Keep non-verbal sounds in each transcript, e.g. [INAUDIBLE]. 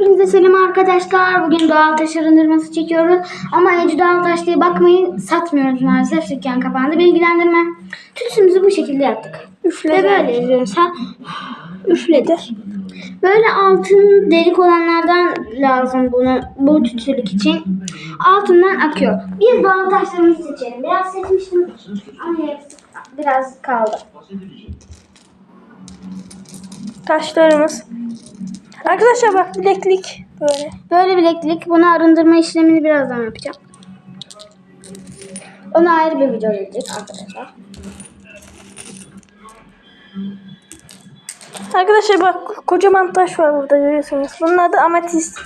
Hepinize selam arkadaşlar. Bugün doğal taş arındırması çekiyoruz. Ama Ece doğal taş diye bakmayın. Satmıyoruz maalesef. Dükkan kapandı. Bilgilendirme. Tütsümüzü bu şekilde yaptık. Üfle. Ve böyle yazıyorsa Üfledi. böyle altın delik olanlardan lazım bunu bu tütsülük için. Altından akıyor. Biz doğal taşlarımızı seçelim. Biraz seçmiştim ama biraz kaldı. Taşlarımız. Arkadaşlar bak bileklik böyle. Böyle bileklik. Bunu arındırma işlemini birazdan yapacağım. Ona ayrı bir video gelecek arkadaşlar. Arkadaşlar bak kocaman taş var burada görüyorsunuz. Bunun adı ametist.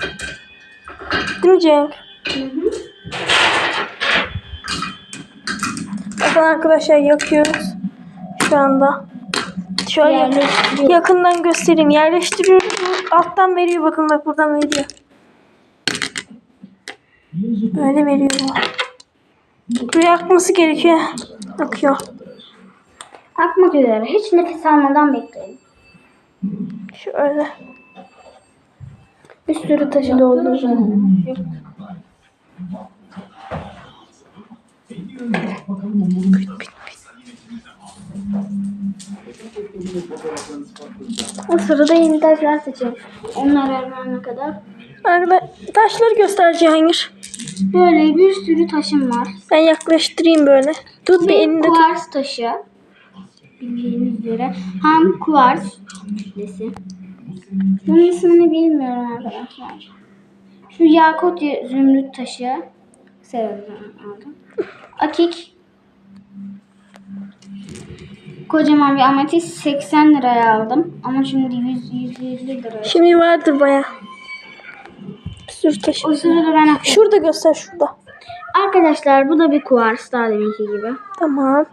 Değil mi Cenk? Bakın arkadaşlar yakıyoruz. Şu anda. Şöyle yakından göstereyim. Yerleştiriyoruz. Alttan veriyor bakın bak buradan veriyor. Böyle veriyor bu. Buraya akması gerekiyor. Akıyor. Akmak üzere. Hiç nefes almadan bekleyin. Şöyle. Bir sürü taşı dolduracağım. O sırada yeni taşlar seçelim. Onlar vermene kadar. Arkadaşlar taşları göster Cihangir. Böyle bir sürü taşım var. Ben yaklaştırayım böyle. Tut bir Bir elinde tut. kuvars taşı. Bildiğiniz üzere. Ham kuvars kütlesi. Bunun ismini bilmiyorum arkadaşlar. Şu yakut ya- zümrüt taşı. Severim aldım. Akik. Kocaman bir ametist 80 liraya aldım. Ama şimdi 100 150 liraya. Şimdi vardır baya. Bir sürü taş. O sırada ben akıyorum. Şurada göster şurada. Arkadaşlar bu da bir kuvars daha deminki gibi. Tamam.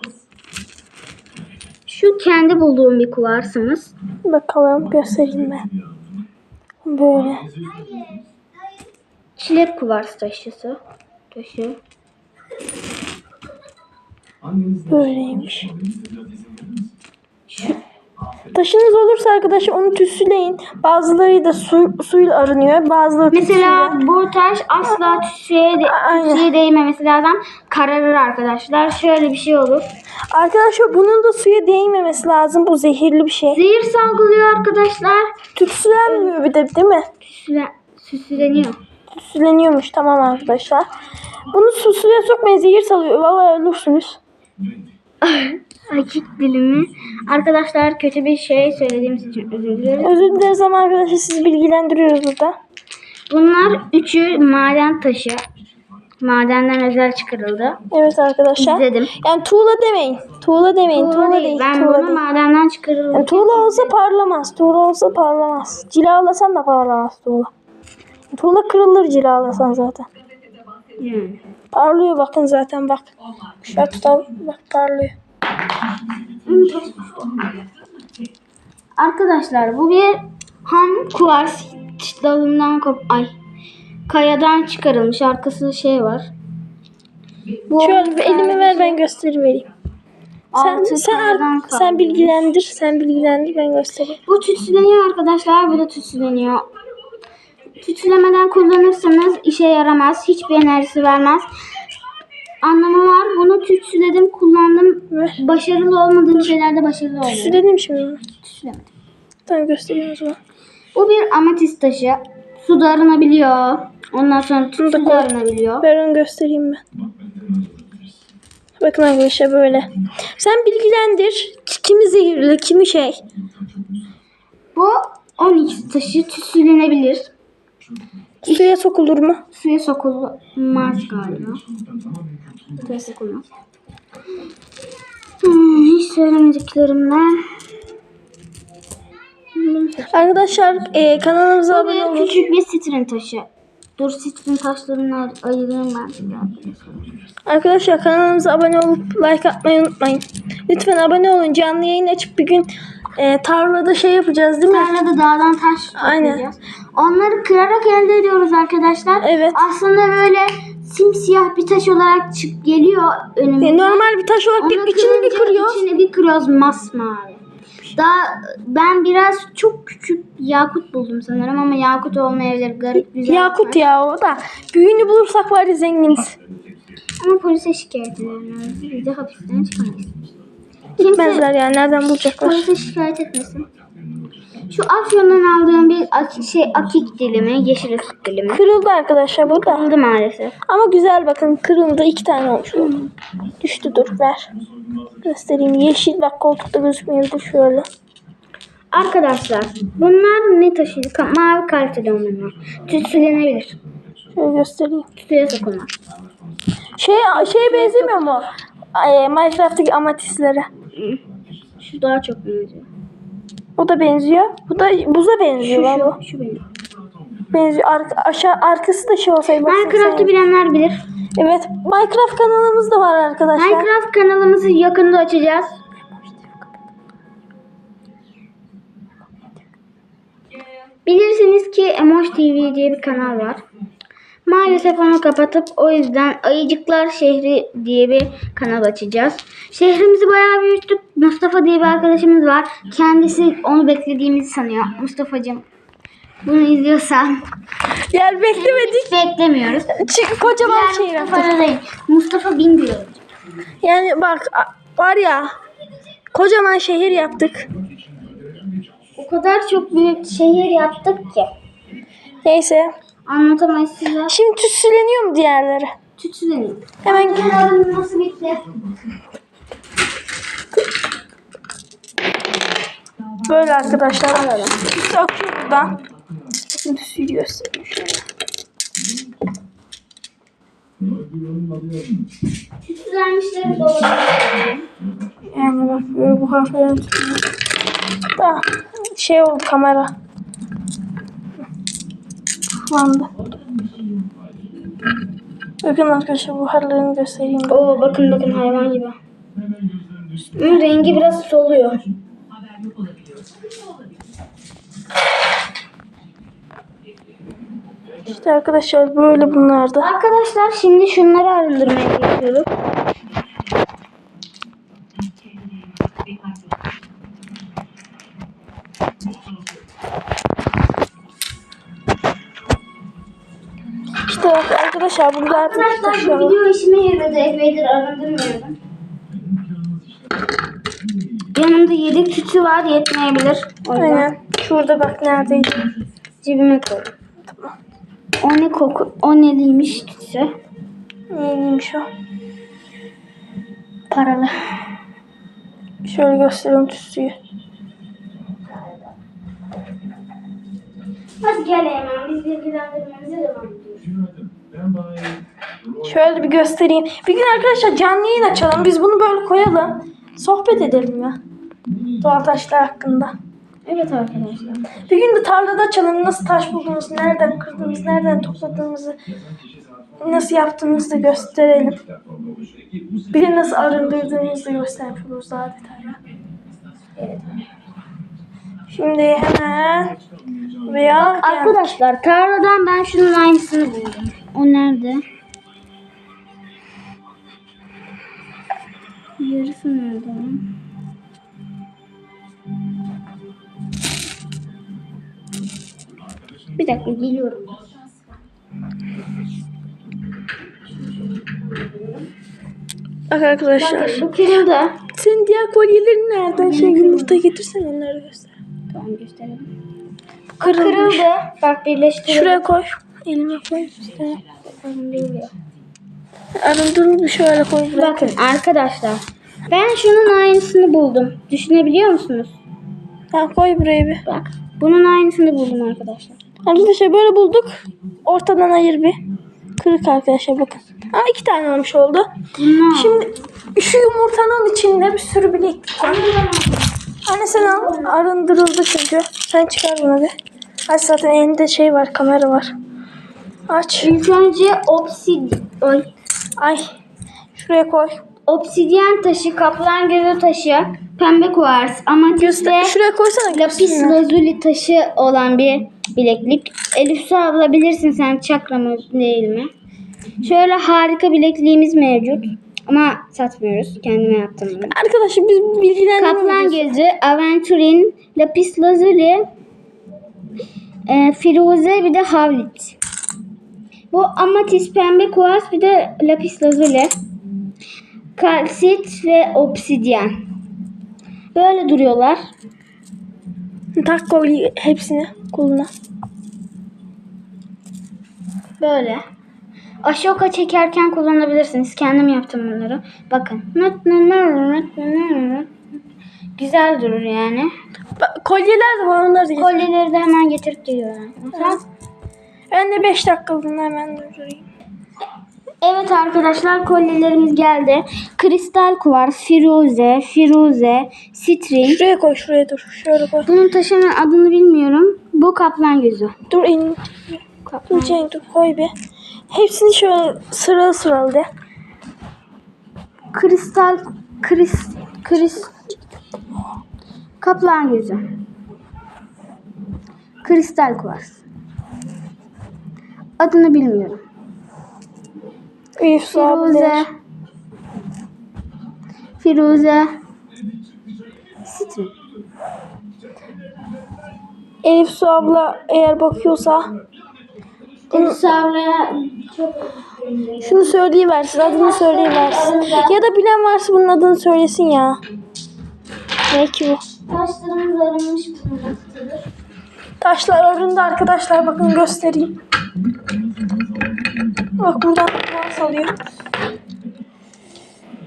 Şu kendi bulduğum bir kuvarsımız. Bakalım göstereyim ben. Böyle. Çilek kuvars taşısı. Taşı. Böyleymiş. Taşınız olursa arkadaşlar onu tüsüleyin. Bazıları da su, suyla arınıyor. Bazıları Mesela bu taş asla tütsüye, de, Aynen. tütsüye değmemesi lazım. Kararır arkadaşlar. Şöyle bir şey olur. Arkadaşlar bunun da suya değmemesi lazım. Bu zehirli bir şey. Zehir salgılıyor arkadaşlar. Tütsülenmiyor bir de değil mi? Tütsüle, süsleniyor. Tütsüleniyormuş tamam arkadaşlar. Bunu su suya sokmayın zehir salıyor. Valla ölürsünüz. [LAUGHS] Akik dilimi. Arkadaşlar kötü bir şey söylediğimiz için özür dilerim. Özür dileriz ama arkadaşlar sizi bilgilendiriyoruz burada. Bunlar üçü maden taşı. Madenden özel çıkarıldı. Evet arkadaşlar. İzledim. Yani tuğla demeyin. Tuğla demeyin. Tuğla, değil. Ben tuğla bunu değil. madenden çıkarıldı. Yani tuğla olsa parlamaz. Tuğla olsa parlamaz. Cilalasan da parlamaz tuğla. Tuğla kırılır cilalasan zaten. Yani. Parlıyor bakın zaten bak. Şöyle tutalım. Bak parlıyor. Arkadaşlar bu bir ham kuvars dalından kop ay kayadan çıkarılmış arkası şey var. Bu Şöyle bir elimi ver ben gösterivereyim. Sen altı sen kayadan sen kalmış. bilgilendir. Sen bilgilendir ben göstereyim. Bu tütsüleniyor arkadaşlar. Bu da tütsüleniyor. Tütsülemeden kullanırsanız işe yaramaz. Hiçbir enerjisi vermez. Anlamı var. Bunu tütsüledim, kullandım. Başarılı olmadığım şeylerde başarılı oluyor. Söyledim şimdi. Tütsülemedim. Tamam göstereyim o zaman. Bu bir ametist taşı. Suda arınabiliyor. Ondan sonra tütsüde koy. arınabiliyor. Ver onu göstereyim ben. Bakın arkadaşlar böyle. Sen bilgilendir. Kimi zehirli, kimi şey. Bu onyx taşı tütsülenebilir. Suya sokulur mu? Suya sokulmaz galiba. Suya sokulmaz. Hmm, hiç söylemediklerimden. Arkadaşlar e, kanalımıza Bu abone olun. küçük bir sitrin taşı. Dur sitrin taşlarını ay- ayırayım ben. Arkadaşlar kanalımıza abone olup like atmayı unutmayın. Lütfen abone olun. Canlı yayın açıp bir gün e, tarlada şey yapacağız değil mi? Tarlada dağdan taş Aynen. toplayacağız. Onları kırarak elde ediyoruz arkadaşlar. Evet. Aslında böyle simsiyah bir taş olarak çık geliyor önümüze. E, normal bir taş olarak bir içini bir kırıyoruz. içini bir kırıyoruz masmavi. Daha ben biraz çok küçük yakut buldum sanırım ama yakut olmayabilir. Garip güzel. Yakut ya o da. Büyüğünü bulursak var ya zenginiz. Ama polise şikayet edelim lazım. Biz de hapisten çıkamayız. Gitmezler yani nereden bulacaklar? Polise şikayet etmesin. Şu Afyon'dan aldığım bir ak- şey akik dilimi, yeşil akik dilimi. Kırıldı arkadaşlar bu da. Kırıldı maalesef. Ama güzel bakın kırıldı. iki tane olmuş oldu. Düştü dur ver. Göstereyim. Yeşil bak koltukta gözükmüyordu şöyle. Arkadaşlar bunlar ne taşıyor? Ka- mavi kaliteli onlar. Tütsülenebilir. Şöyle göstereyim. Tütsüye sokulmaz. Şey şeye benzemiyor mu? Ay, Minecraft'taki amatislere. Şu daha çok benziyor. O da benziyor. Bu da buza benziyor. Şu Şu, şu, şu benim. Benziyor. Arka, aşağı arkası da şey olsaydı. Minecraft'ı bilenler bilir. Evet. Minecraft kanalımız da var arkadaşlar. Minecraft kanalımızı yakında açacağız. Bilirsiniz ki Emoş TV diye bir kanal var. Maalesef onu kapatıp o yüzden Ayıcıklar Şehri diye bir kanal açacağız. Şehrimizi bayağı büyüttük. Mustafa diye bir arkadaşımız var. Kendisi onu beklediğimizi sanıyor. Mustafa'cığım bunu izliyorsan [LAUGHS] Yani beklemedik. hiç beklemiyoruz. Çık kocaman şey yaptık. Mustafa değil. Mustafa bin diyor. Yani bak var ya kocaman şehir yaptık. O kadar çok büyük şehir yaptık ki. Neyse. Anlatamayız size. Şimdi tütsüleniyor mu diğerleri? Tütsülenin. Hemen Bunların nasıl bitti? böyle arkadaşlar. Tütsü akıyor buradan. Bakın tütsüyü göstereyim şöyle. Tütsülenmişleri doğru. Yani bak böyle bu harflerin tütsüsü. Da şey oldu kamera. Kullandı. Bakın arkadaşlar bu harflerini göstereyim. Oo bakın bakın hayvan gibi. Bunun rengi biraz soluyor. İşte arkadaşlar böyle bunlar da. Arkadaşlar şimdi şunları arındırmaya geçiyoruz. Arkadaşlar burada artık Arkadaşlar bu video işime yaradı. Epeydir arındırmıyordum. Yanımda yedek tütsü var yetmeyebilir. Aynen. Şurada bak neredeydi. cebime koydum. O ne koku? O neliymiş tütsü? Neymiş o? Paralı. Şöyle göstereyim tütsüyü. Hadi gel hemen biz bilgilendirmemize devam ediyoruz. Şöyle bir göstereyim. Bir gün arkadaşlar canlı yayın açalım. Biz bunu böyle koyalım. Sohbet edelim ya. Doğal taşlar hakkında. Evet arkadaşlar. Bir gün de tarlada açalım. Nasıl taş bulduğumuzu, nereden kırdığımızı, nereden topladığımızı, nasıl yaptığımızı da gösterelim. Bir de nasıl arındırdığımızı da göstermiş oluruz daha detaylı. Şimdi hemen veya. Arkadaşlar tarladan ben şunun aynısını buldum. O nerede? Yarısı nerede? Bir dakika geliyorum. Bak arkadaşlar. Bu kırıldı. Senin diğer kolyelerin nereden? Şey yumurta getirsen onları göster. Tamam gösterelim. Kırılmış. Kırıldı. Bak birleştirelim. Şuraya koy. Elime koy. İşte. Kırılıyor. Arındırıldı şöyle koy. Bakın arkadaşlar. Ben şunun aynısını buldum. Düşünebiliyor musunuz? Ha, koy buraya bir. Bak. Bunun aynısını buldum arkadaşlar. Arkadaşlar böyle bulduk. Ortadan ayır bir. Kırık arkadaşlar bakın. Ama iki tane olmuş oldu. Bunlar. Şimdi şu yumurtanın içinde bir sürü bileklik var. Anne sen al. Arındırıldı çünkü. Sen çıkar bunu bir. Aç zaten elinde şey var kamera var. Aç. İlk önce obsid Oy. Ay. Şuraya koy. obsidyen taşı, kaplan gözü taşı, pembe kuvars, amatist ve Şuraya koysana. lapis lazuli taşı olan bir bileklik. Elif su alabilirsin sen çakra mı değil mi? Şöyle harika bilekliğimiz mevcut. Ama satmıyoruz. Kendime yaptım bunu. Arkadaşlar biz Kaplan videosu- gözü, aventurin, lapis lazuli, e, firuze bir de havlit. Bu amatist pembe kuars bir de lapis lazuli. Kalsit ve obsidyen. Böyle duruyorlar. Tak kolye hepsini koluna. Böyle. Aşoka çekerken kullanabilirsiniz. Kendim yaptım bunları. Bakın. Güzel durur yani. Kolyeler de var onları da getir. Kolyeleri de hemen getirip geliyorum. Mesela Ben de 5 dakikalığına hemen durdurayım. Evet arkadaşlar kolyelerimiz geldi. Kristal kuvars, firuze, firuze, sitrin. Şuraya koy şuraya dur. Şöyle koy. Bunun taşının adını bilmiyorum. Bu kaplan gözü. Dur in. Dur Cenk dur koy bir. Hepsini şöyle sıralı sıralı de. Kristal, kris, kris, kaplan gözü. Kristal kuvars. Adını bilmiyorum. Elif su Firuze. Firuze. Sitrin. Elif su abla eğer bakıyorsa Savraya çok şunu söyleyiversin. Adını söyleyiversin. Ya da bilen varsa bunun adını söylesin ya. Belki bu. taşlarımız arınmış bulunmaktadır. Taşlar arındı arkadaşlar. Bakın göstereyim. Bak buradan nasıl alıyor.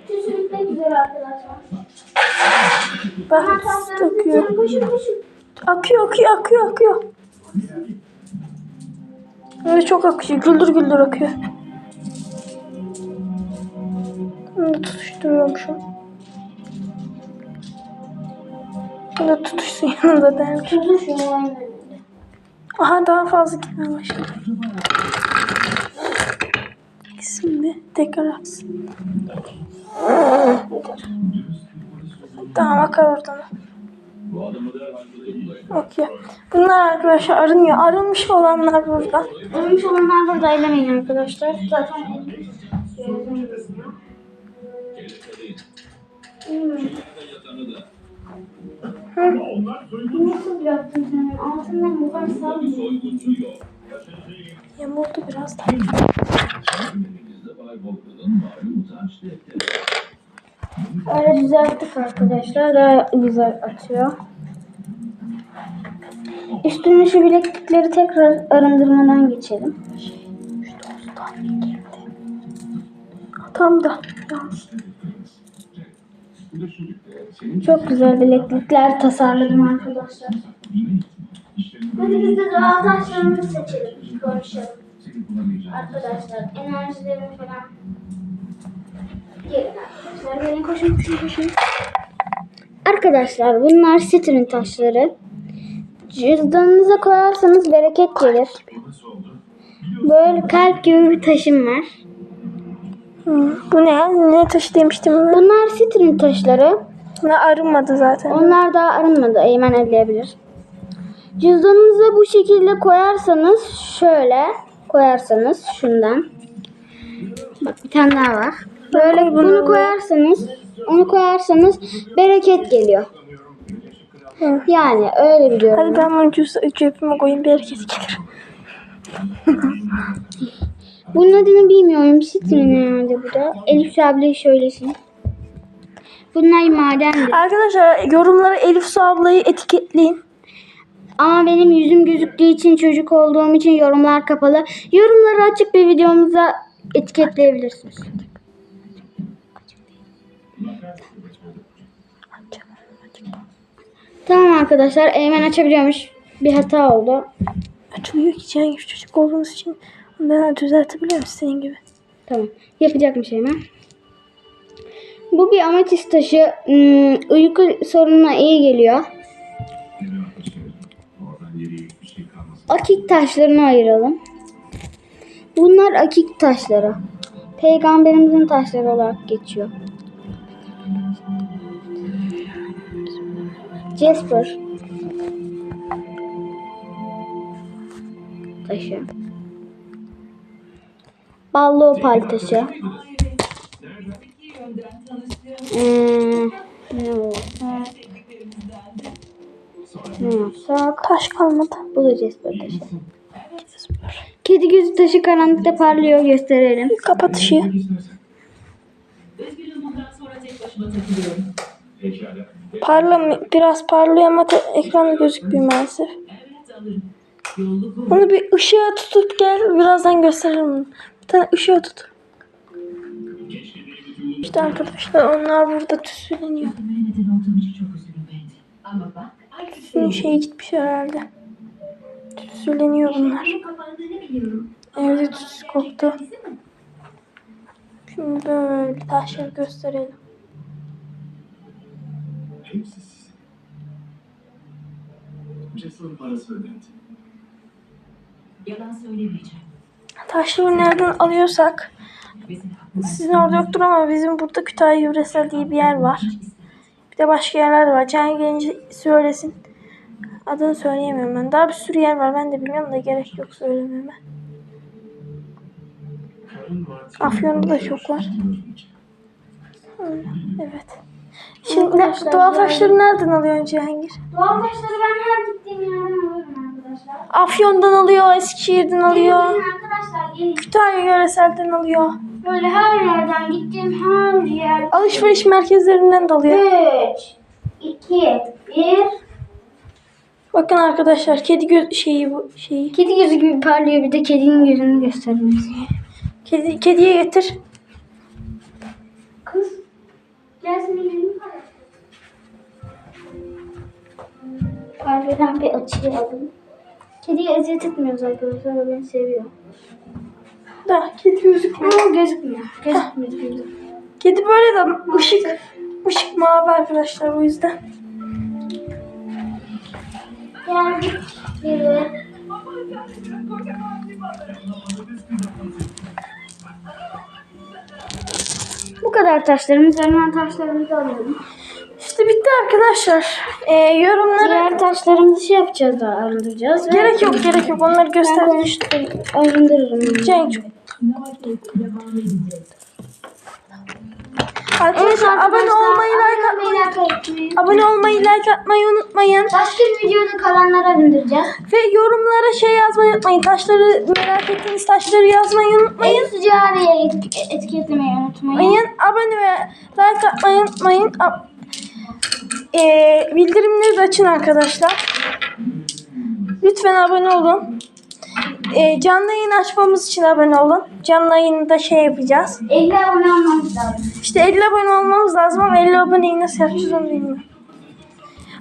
Kesinlikle güzel arkadaşlar. Bak akıyor. Akıyor akıyor akıyor akıyor. Böyle çok akıyor. Güldür güldür akıyor. Bunu da tutuşturuyormuşum. Bunu da tutuşsun [LAUGHS] yanında dermiş. Şu an. Aha daha fazla gitmeye başladı. Gitsin bir tekrar aksın. Tamam akar oradan. Okey. Bunlar arkadaşlar arınıyor. Arınmış olanlar burada. Ölmüş olanlar burada elemeyin arkadaşlar. Zaten Nasıl yaptın sen? Altından bu kadar sağlıklı. Yamuldu biraz da. Öyle düzelttik arkadaşlar. Daha güzel atıyor. Üstüne şu bileklikleri tekrar arındırmadan geçelim. Tam da. Çok güzel bileklikler tasarladım arkadaşlar. Hadi biz de doğal taşlarımızı seçelim. Konuşalım. Arkadaşlar enerjilerini falan. Gelin arkadaşlar. Gelin koşun koşun koşun. Arkadaşlar bunlar sitrin taşları. Cüzdanınıza koyarsanız bereket gelir. Böyle kalp gibi bir taşım var. Bu ne? Ne taşı demiştim ben? Bunlar sitrin taşları. Ne arınmadı zaten. Onlar daha arınmadı. Eymen elleyebilir. Cüzdanınıza bu şekilde koyarsanız şöyle koyarsanız şundan. Bak bir tane daha var. Böyle bunu koyarsanız onu koyarsanız bereket geliyor. Hı. Yani öyle biliyorum. Hadi ben bunu cüz- cebime koyayım bir hareket gelir. [LAUGHS] Bunun adını bilmiyorum. Sitrin herhalde bu da. Elif ablayı söylesin. Bunlar madendir. Arkadaşlar yorumlara Elif Su ablayı etiketleyin. Ama benim yüzüm gözüktüğü için çocuk olduğum için yorumlar kapalı. Yorumları açık bir videomuza etiketleyebilirsiniz. Tamam arkadaşlar Eymen açabiliyormuş. Bir hata oldu. Açılıyor ki Cengiz çocuk olduğunuz için ben düzeltebiliyorum senin gibi. Tamam. Yapacakmış Eymen. Bu bir ametist taşı. Hmm, uyku sorununa iyi geliyor. Akik taşlarını ayıralım. Bunlar akik taşları. Peygamberimizin taşları olarak geçiyor. Jasper taşı. Ballı taşı. Ee, ne yapsak? Taş kalmadı. Bulacağız böyle taşı. Kedi gözü taşı karanlıkta parlıyor gösterelim. Kapat ışığı. Özgür Yılmaz'dan sonra tek başıma takılıyorum. Pekala. Parla, biraz parlıyor ama ekranda gözükmüyor maalesef. Bunu bir ışığa tutup gel. Birazdan gösteririm onu. Bir tane ışığa tut. İşte arkadaşlar onlar burada tüsüleniyor. Tüsünün şeyi gitmiş herhalde. Tüsüleniyor bunlar. Evde tütsü koktu. Şimdi böyle taşları gösterelim. Hepsi sizin. Cesur parası ödendi. Yalan söylemeyeceğim. Taşları nereden alıyorsak sizin orada yoktur ama bizim burada Kütahya Yöresel diye bir yer var. Bir de başka yerler var. Can gelince söylesin. Adını söyleyemiyorum ben. Daha bir sürü yer var. Ben de bilmiyorum da gerek yok söylememe. Afyon'da da çok var. Evet. Şimdi ne, doğal taşları nereden alıyorsun Cihangir? Doğal taşları ben her gittiğim yerden alıyorum arkadaşlar. Afyon'dan alıyor, Eskişehir'den alıyor. Gelin arkadaşlar gelin. Kütahya Yöresel'den alıyor. Böyle her yerden gittiğim her yer. Alışveriş merkezlerinden de alıyor. 3, 2, 1. Bakın arkadaşlar kedi göz şeyi bu şeyi. Kedi gözü gibi parlıyor bir de kedinin gözünü göstereyim size. Kedi, kediye getir. Kız. Gelsin elini Kahveden bir açıyalım. Kediye eziyet etmiyoruz arkadaşlar. O beni seviyor. Da kedi gözükmüyor. Ama gözükmüyor. Gözükmüyor. gözükmüyor. Kedi böyle de ışık ışık mavi arkadaşlar o yüzden. Geldik. Biri. Bu kadar taşlarımız. Önünden taşlarımızı alıyorum. İşte bitti arkadaşlar. Ee, yorumlara Diğer taşlarımızı şey yapacağız daha arındıracağız. gerek yok gerek yok onları Ben göster. konuştum. Arındırırım. Cenk. Arkadaşlar abone olmayı like atmayı atmayı. abone olmayı like atmayı unutmayın. Başka bir videoda kalanları arındıracağız. Ve yorumlara şey yazmayı unutmayın. Taşları merak ettiğiniz taşları yazmayı unutmayın. En sıcağı araya et- etiketlemeyi unutmayın. Abone ve like atmayı unutmayın. Ee, bildirimleri de açın arkadaşlar. Lütfen abone olun. Ee, canlı yayın açmamız için abone olun. Canlı yayında şey yapacağız. 50 abone olmamız lazım. İşte 50 abone olmamız lazım ama 50 aboneyi nasıl yapacağız onu bilmiyorum.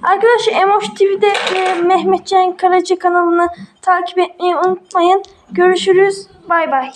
Arkadaşlar Emoş TV'de e, Mehmetcan Karaca kanalını takip etmeyi unutmayın. Görüşürüz. Bay bay.